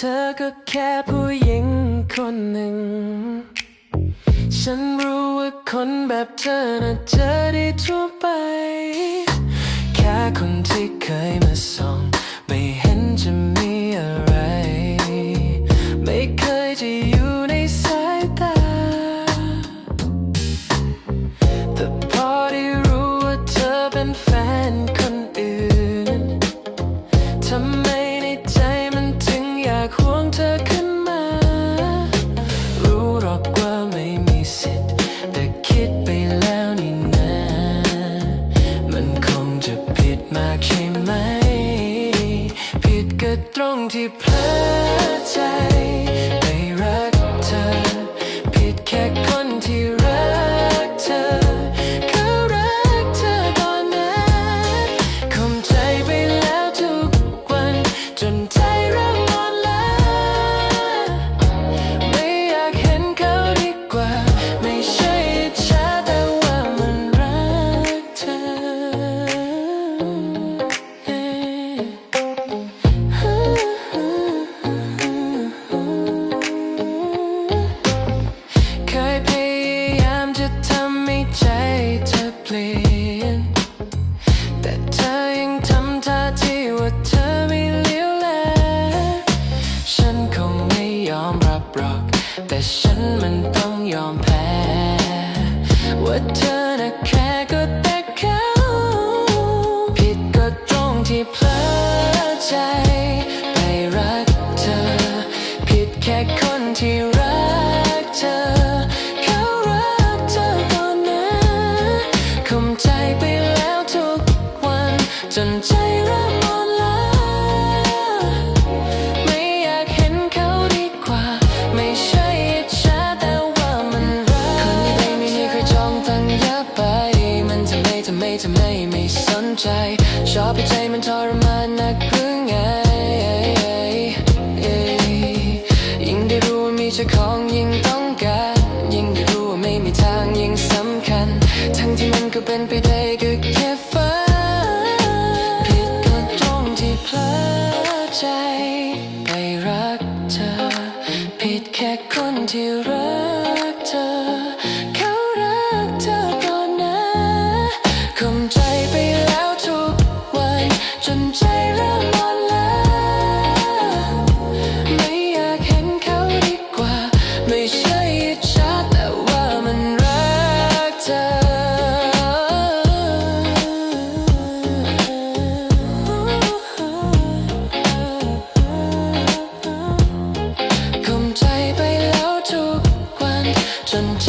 เธอก็แค่ผู้หญิงคนหนึ่ง ฉันรู้ว่าคนแบบเธอน่ะเจอได้ทั่วไป แค่คนที่เคยมาส่อง ไม่เห็นจะ แต่ฉันมันต้องยอมแพ้ ว่าเธอน่ะแค่ก็แต่เขาผิดก็ตรงที่เพลอใจ ไปรักเธอ ผิดแค่คนที่รักเธอ เขารักเธอก่อนนะคมใจไปแล้วทุกวันจนใจ ทำไมไม่สนใจ ชอบให้ใจมันทรมานนักหรือไงยิ่งได้รู้ว่ามีเจ้าของยิ่งต้องการ ยิ่งได้รู้ว่าไม่มีทางยิ่งสำคัญ ทั้งที่มันก็เป็นไปได้ก็แค่ฝันผิดก็ตรงที่เพลอใจ ไปรักเธอ ผิดแค่คนที่รัก ชัดแต่ว่ามันรักเธอคมใจไปแล้วทุกวันจนใจ